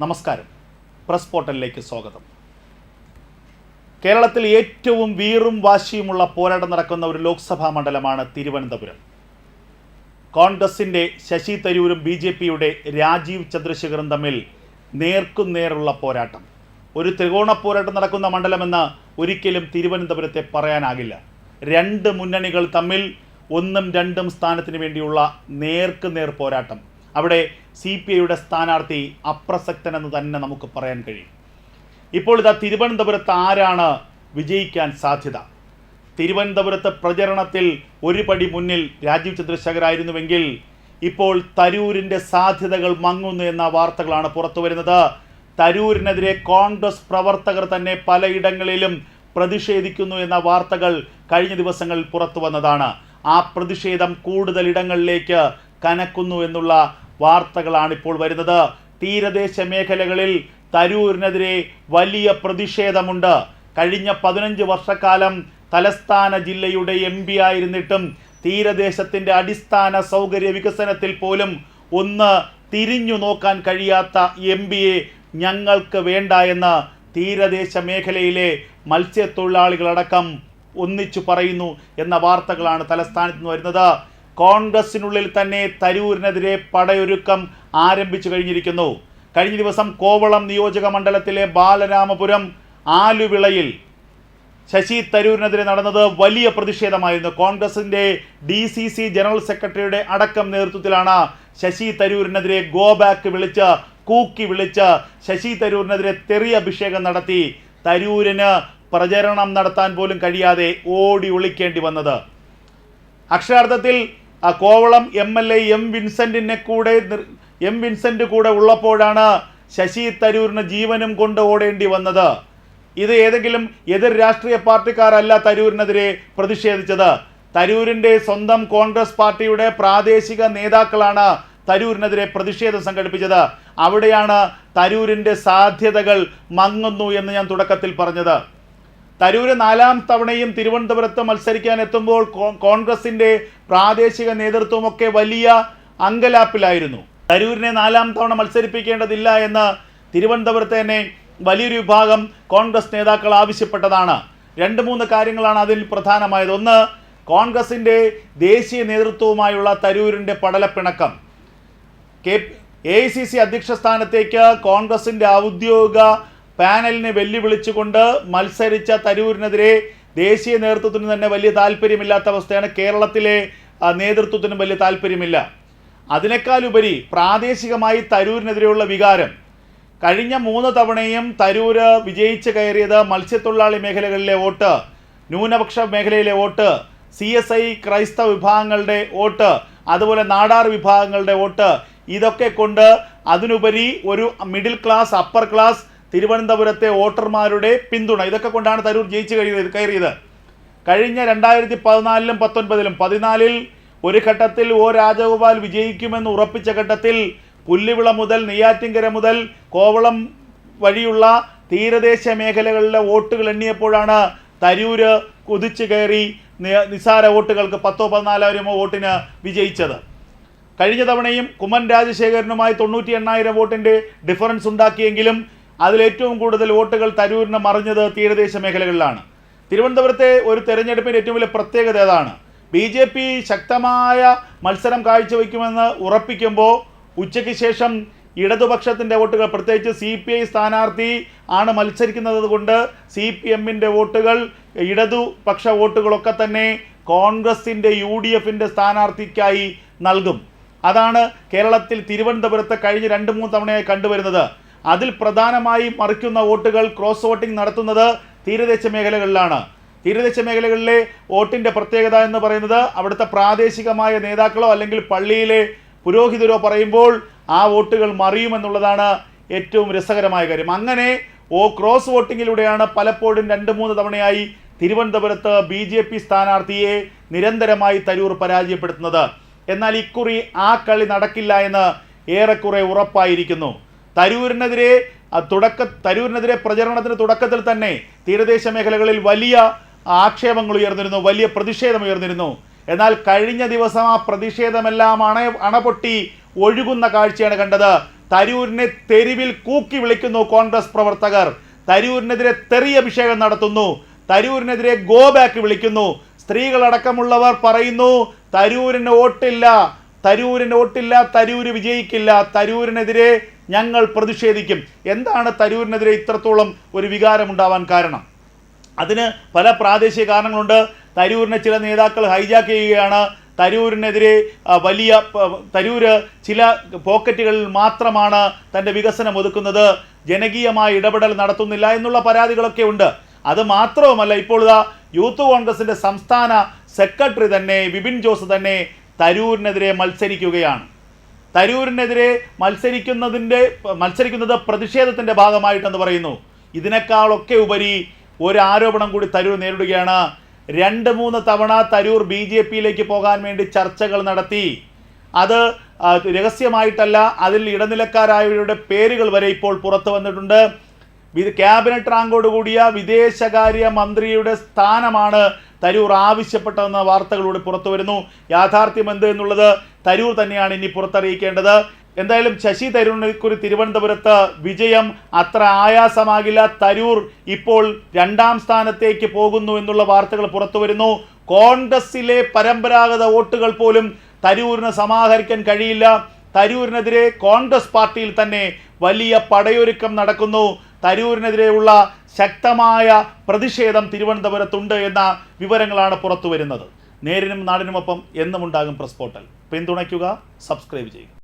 നമസ്കാരം. പ്രസ് പോർട്ടലിലേക്ക് സ്വാഗതം. കേരളത്തിൽ ഏറ്റവും വീറും വാശിയുമുള്ള പോരാട്ടം നടക്കുന്ന ഒരു ലോക്സഭാ മണ്ഡലമാണ് തിരുവനന്തപുരം. കോൺഗ്രസിന്റെ ശശി തരൂരും ബി ജെ പിയുടെ രാജീവ് ചന്ദ്രശേഖറും തമ്മിൽ നേർക്കുനേറുള്ള പോരാട്ടം. ഒരു ത്രികോണ പോരാട്ടം നടക്കുന്ന മണ്ഡലമെന്ന് ഒരിക്കലും തിരുവനന്തപുരത്തെ പറയാനാകില്ല. രണ്ട് മുന്നണികൾ തമ്മിൽ ഒന്നും രണ്ടും സ്ഥാനത്തിന് വേണ്ടിയുള്ള നേർക്കുനേർ പോരാട്ടം. അവിടെ സി പി ഐയുടെ സ്ഥാനാർത്ഥി അപ്രസക്തനെന്ന് തന്നെ നമുക്ക് പറയാൻ കഴിയും. ഇപ്പോൾ ഇതാ തിരുവനന്തപുരത്ത് ആരാണ് വിജയിക്കാൻ സാധ്യത? തിരുവനന്തപുരത്ത് പ്രചരണത്തിൽ ഒരു പടി മുന്നിൽ രാജീവ് ചന്ദ്രശേഖർ ആയിരുന്നുവെങ്കിൽ ഇപ്പോൾ തരൂരിന്റെ സാധ്യതകൾ മങ്ങുന്നു എന്ന വാർത്തകളാണ് പുറത്തു വരുന്നത്. തരൂരിനെതിരെ കോൺഗ്രസ് പ്രവർത്തകർ തന്നെ പലയിടങ്ങളിലും പ്രതിഷേധിക്കുന്നു എന്ന വാർത്തകൾ കഴിഞ്ഞ ദിവസങ്ങളിൽ പുറത്തു വന്നതാണ്. ആ പ്രതിഷേധം കൂടുതൽ ഇടങ്ങളിലേക്ക് കനക്കുന്നു എന്നുള്ള വാർത്തകളാണ് ഇപ്പോൾ വരുന്നത്. തീരദേശ മേഖലകളിൽ തരൂരിനെതിരെ വലിയ പ്രതിഷേധമുണ്ട്. കഴിഞ്ഞ പതിനഞ്ച് വർഷക്കാലം തലസ്ഥാന ജില്ലയുടെ എം പി ആയിരുന്നിട്ടും തീരദേശത്തിന്റെ അടിസ്ഥാന സൗകര്യ വികസനത്തിൽ പോലും ഒന്ന് തിരിഞ്ഞു നോക്കാൻ കഴിയാത്ത എം പിയെ ഞങ്ങൾക്ക് വേണ്ട എന്ന് തീരദേശ മേഖലയിലെ മത്സ്യത്തൊഴിലാളികളടക്കം ഒന്നിച്ചു പറയുന്നു എന്ന വാർത്തകളാണ് തലസ്ഥാനത്ത് നിന്ന് വരുന്നത്. കോൺഗ്രസിനുള്ളിൽ തന്നെ തരൂരിനെതിരെ പടയൊരുക്കം ആരംഭിച്ചു കഴിഞ്ഞിരിക്കുന്നു. കഴിഞ്ഞ ദിവസം കോവളം നിയോജക മണ്ഡലത്തിലെ ബാലരാമപുരം ആലുവിളയിൽ ശശി തരൂരിനെതിരെ നടന്നത് വലിയ പ്രതിഷേധമായിരുന്നു. കോൺഗ്രസിന്റെ ഡി സി സി ജനറൽ സെക്രട്ടറിയുടെ അടക്കം നേതൃത്വത്തിലാണ് ശശി തരൂരിനെതിരെ ഗോ ബാക്ക് വിളിച്ച് കൂക്കി വിളിച്ച് ശശി തരൂരിനെതിരെ തെറി അഭിഷേകം നടത്തി തരൂരിന് പ്രചരണം നടത്താൻ പോലും കഴിയാതെ ഓടി ഒളിക്കേണ്ടി വന്നത്. അക്ഷരാർത്ഥത്തിൽ ആ Kovalam M L A M വിൻസെന്റിനെ കൂടെ എം വിൻസെന്റ് കൂടെ ഉള്ളപ്പോഴാണ് ശശി തരൂരിന് ജീവനും കൊണ്ട് ഓടേണ്ടി വന്നത്. ഇത് ഏതെങ്കിലും എതിർ രാഷ്ട്രീയ പാർട്ടിക്കാരല്ല തരൂരിനെതിരെ പ്രതിഷേധിച്ചത്. തരൂരിന്റെ സ്വന്തം കോൺഗ്രസ് പാർട്ടിയുടെ പ്രാദേശിക നേതാക്കളാണ് തരൂരിനെതിരെ പ്രതിഷേധം സംഘടിപ്പിച്ചത്. അവിടെയാണ് തരൂരിന്റെ സാധ്യതകൾ മങ്ങുന്നു എന്ന് ഞാൻ തുടക്കത്തിൽ പറഞ്ഞത്. തരൂര് നാലാം തവണയും തിരുവനന്തപുരത്ത് മത്സരിക്കാൻ എത്തുമ്പോൾ കോൺഗ്രസിന്റെ പ്രാദേശിക നേതൃത്വമൊക്കെ വലിയ അങ്കലാപ്പിലായിരുന്നു. തരൂരിനെ നാലാം തവണ മത്സരിപ്പിക്കേണ്ടതില്ല എന്ന് തിരുവനന്തപുരത്ത് തന്നെ വലിയൊരു വിഭാഗം കോൺഗ്രസ് നേതാക്കൾ ആവശ്യപ്പെട്ടതാണ്. രണ്ട് മൂന്ന് കാര്യങ്ങളാണ് അതിൽ പ്രധാനമായത്. ഒന്ന് കോൺഗ്രസിന്റെ ദേശീയ നേതൃത്വവുമായുള്ള തരൂരിന്റെ പടലപ്പിണക്കം. K A I C C അധ്യക്ഷ സ്ഥാനത്തേക്ക് കോൺഗ്രസിന്റെ ഔദ്യോഗിക പാനലിനെ വെല്ലുവിളിച്ചുകൊണ്ട് മത്സരിച്ച തരൂരിനെതിരെ ദേശീയ നേതൃത്വത്തിന് തന്നെ വലിയ താല്പര്യമില്ലാത്ത അവസ്ഥയാണ് കേരളത്തിലെ നേതൃത്വത്തിനും വലിയ താല്പര്യമില്ല. അതിനേക്കാളുപരി പ്രാദേശികമായി തരൂരിനെതിരെയുള്ള വികാരം. കഴിഞ്ഞ മൂന്ന് തവണയും തരൂര് വിജയിച്ച് കയറിയത് മത്സ്യത്തൊഴിലാളി മേഖലകളിലെ വോട്ട് ന്യൂനപക്ഷ മേഖലയിലെ വോട്ട് സി എസ് ഐ ക്രൈസ്തവ വിഭാഗങ്ങളുടെ വോട്ട് അതുപോലെ നാടാർ വിഭാഗങ്ങളുടെ വോട്ട് ഇതൊക്കെ കൊണ്ട് അതിനുപരി ഒരു മിഡിൽ ക്ലാസ് അപ്പർ ക്ലാസ് തിരുവനന്തപുരത്തെ വോട്ടർമാരുടെ പിന്തുണ. ഇതൊക്കെ കൊണ്ടാണ് തരൂർ ജയിച്ചു കഴിയുന്നത് കയറിയത്. കഴിഞ്ഞ രണ്ടായിരത്തി പതിനാലിലും പത്തൊൻപതിലും പതിനാലിൽ ഒരു ഘട്ടത്തിൽ ഒ രാജഗോപാൽ വിജയിക്കുമെന്ന് ഉറപ്പിച്ച ഘട്ടത്തിൽ പുല്ലുവിള മുതൽ നെയ്യാറ്റിങ്കര മുതൽ കോവളം വഴിയുള്ള തീരദേശ മേഖലകളിലെ വോട്ടുകൾ എണ്ണിയപ്പോഴാണ് തരൂര് കുതിച്ചു കയറി നിസാര വോട്ടുകൾക്ക് പത്തോ പതിനാലായിരമോ വോട്ടിന് വിജയിച്ചത്. കഴിഞ്ഞ തവണയും കുമ്മൻ രാജശേഖരനുമായി തൊണ്ണൂറ്റി എണ്ണായിരം വോട്ടിന്റെ ഡിഫറൻസ് ഉണ്ടാക്കിയെങ്കിലും അതിലേറ്റവും കൂടുതൽ വോട്ടുകൾ തരൂരിന് മറിഞ്ഞത് തീരദേശ മേഖലകളിലാണ്. തിരുവനന്തപുരത്തെ ഒരു തെരഞ്ഞെടുപ്പിന്റെ ഏറ്റവും വലിയ പ്രത്യേകത ഏതാണ്? ബി ജെ പി ശക്തമായ മത്സരം കാഴ്ചവെക്കുമെന്ന് ഉറപ്പിക്കുമ്പോൾ ഉച്ചയ്ക്ക് ശേഷം ഇടതുപക്ഷത്തിന്റെ വോട്ടുകൾ പ്രത്യേകിച്ച് സി പി ഐ സ്ഥാനാർത്ഥി ആണ് മത്സരിക്കുന്നത് കൊണ്ട് സി പി എമ്മിന്റെ വോട്ടുകൾ ഇടതുപക്ഷ വോട്ടുകളൊക്കെ തന്നെ കോൺഗ്രസിന്റെ യു ഡി എഫിന്റെ സ്ഥാനാർത്ഥിക്കായി നൽകും. അതാണ് കേരളത്തിൽ തിരുവനന്തപുരത്ത് കഴിഞ്ഞ് രണ്ട് മൂന്ന് തവണയായി കണ്ടുവരുന്നത്. അതിൽ പ്രധാനമായും മറിക്കുന്ന വോട്ടുകൾ ക്രോസ് വോട്ടിംഗ് നടത്തുന്നത് തീരദേശ മേഖലകളിലാണ്. തീരദേശ മേഖലകളിലെ വോട്ടിന്റെ പ്രത്യേകത എന്ന് പറയുന്നത് അവിടുത്തെ പ്രാദേശികമായ നേതാക്കളോ അല്ലെങ്കിൽ പള്ളിയിലെ പുരോഹിതരോ പറയുമ്പോൾ ആ വോട്ടുകൾ മറിയുമെന്നുള്ളതാണ് ഏറ്റവും രസകരമായ കാര്യം. അങ്ങനെ ഓ ക്രോസ് വോട്ടിങ്ങിലൂടെയാണ് പലപ്പോഴും രണ്ട് മൂന്ന് തവണയായി തിരുവനന്തപുരത്ത് ബി ജെ പി സ്ഥാനാർത്ഥിയെ നിരന്തരമായി തരൂർ പരാജയപ്പെടുത്തുന്നത്. എന്നാൽ ഇക്കുറി ആ കളി നടക്കില്ല എന്ന് ഏറെക്കുറെ ഉറപ്പായിരിക്കുന്നു. തരൂരിനെതിരെ തുടക്ക തരൂരിനെതിരെ പ്രചരണത്തിന് തുടക്കത്തിൽ തന്നെ തീരദേശ മേഖലകളിൽ വലിയ ആക്ഷേപങ്ങൾ ഉയർന്നിരുന്നു വലിയ പ്രതിഷേധം ഉയർന്നിരുന്നു. എന്നാൽ കഴിഞ്ഞ ദിവസം ആ പ്രതിഷേധമെല്ലാം അണ അണപൊട്ടി ഒഴുകുന്ന കാഴ്ചയാണ് കണ്ടത്. തരൂരിനെ തെരുവിൽ കൂക്കി വിളിക്കുന്നു കോൺഗ്രസ് പ്രവർത്തകർ. തരൂരിനെതിരെ തെറി അഭിഷേകം നടത്തുന്നു. തരൂരിനെതിരെ ഗോ ബാക്ക് വിളിക്കുന്നു. സ്ത്രീകളടക്കമുള്ളവർ പറയുന്നു തരൂരിന് വോട്ടില്ല. തരൂരിന് വോട്ടില്ല. തരൂര് വിജയിക്കില്ല. തരൂരിനെതിരെ ഞങ്ങൾ പ്രതിഷേധിക്കും. എന്താണ് തരൂരിനെതിരെ ഇത്രത്തോളം ഒരു വികാരമുണ്ടാവാൻ കാരണം? അതിന് പല പ്രാദേശിക കാരണങ്ങളുണ്ട്. തരൂരിനെ ചില നേതാക്കൾ ഹൈജാക്ക് ചെയ്യുകയാണ്. തരൂരിനെതിരെ വലിയ തരൂര് ചില പോക്കറ്റുകളിൽ മാത്രമാണ് തന്റെ വികസനം ഒതുക്കുന്നത്. ജനകീയമായ ഇടപെടൽ നടത്തുന്നില്ല എന്നുള്ള പരാതികളൊക്കെ ഉണ്ട്. അത് മാത്രവുമല്ല ഇപ്പോൾ ഇതാ യൂത്ത് കോൺഗ്രസിന്റെ സംസ്ഥാന സെക്രട്ടറി തന്നെ വിപിൻ ജോസ് തന്നെ തരൂരിനെതിരെ മത്സരിക്കുകയാണ്. തരൂരിനെതിരെ മത്സരിക്കുന്നതിന്റെ മത്സരിക്കുന്നത് പ്രതിഷേധത്തിന്റെ ഭാഗമായിട്ടെന്ന് പറയുന്നു. ഇതിനേക്കാളൊക്കെ ഉപരി ഒരു ആരോപണം കൂടി തരൂർ നേരിടുകയാണ്. രണ്ട് മൂന്ന് തവണ തരൂർ ബി ജെ പിയിലേക്ക് പോകാൻ വേണ്ടി ചർച്ചകൾ നടത്തി. അത് രഹസ്യമായിട്ടല്ല അതിൽ ഇടനിലക്കാരായവരുടെ പേരുകൾ വരെ ഇപ്പോൾ പുറത്തു വന്നിട്ടുണ്ട്. ക്യാബിനറ്റ് റാങ്കോട് കൂടിയ വിദേശകാര്യ മന്ത്രിയുടെ സ്ഥാനമാണ് തരൂർ ആവശ്യപ്പെട്ടതെന്ന വാർത്തകളൂടെ പുറത്തു വരുന്നു. യാഥാർത്ഥ്യം എന്ത് എന്നുള്ളത് തരൂർ തന്നെയാണ് ഇനി പുറത്തറിയിക്കേണ്ടത്. എന്തായാലും ശശി തരൂരിനെക്കുറി തിരുവനന്തപുരത്ത് വിജയം അത്ര ആയാസമാകില്ല. തരൂർ ഇപ്പോൾ രണ്ടാം സ്ഥാനത്തേക്ക് പോകുന്നു എന്നുള്ള വാർത്തകൾ പുറത്തു വരുന്നു. കോൺഗ്രസിലെ പരമ്പരാഗത വോട്ടുകൾ പോലും തരൂരിന് സമാഹരിക്കാൻ കഴിയില്ല. തരൂരിനെതിരെ കോൺഗ്രസ് പാർട്ടിയിൽ തന്നെ വലിയ പടയൊരുക്കം നടക്കുന്നു. തരൂരിനെതിരെയുള്ള ശക്തമായ പ്രതിഷേധം തിരുവനന്തപുരത്തുണ്ട് എന്ന വിവരങ്ങളാണ് പുറത്തു വരുന്നത് നേരിനും നാടിനുമൊപ്പം എന്നും ഉണ്ടാകും പ്രസ് പോർട്ടൽ പിന്തുണയ്ക്കുക സബ്സ്ക്രൈബ് ചെയ്യുക.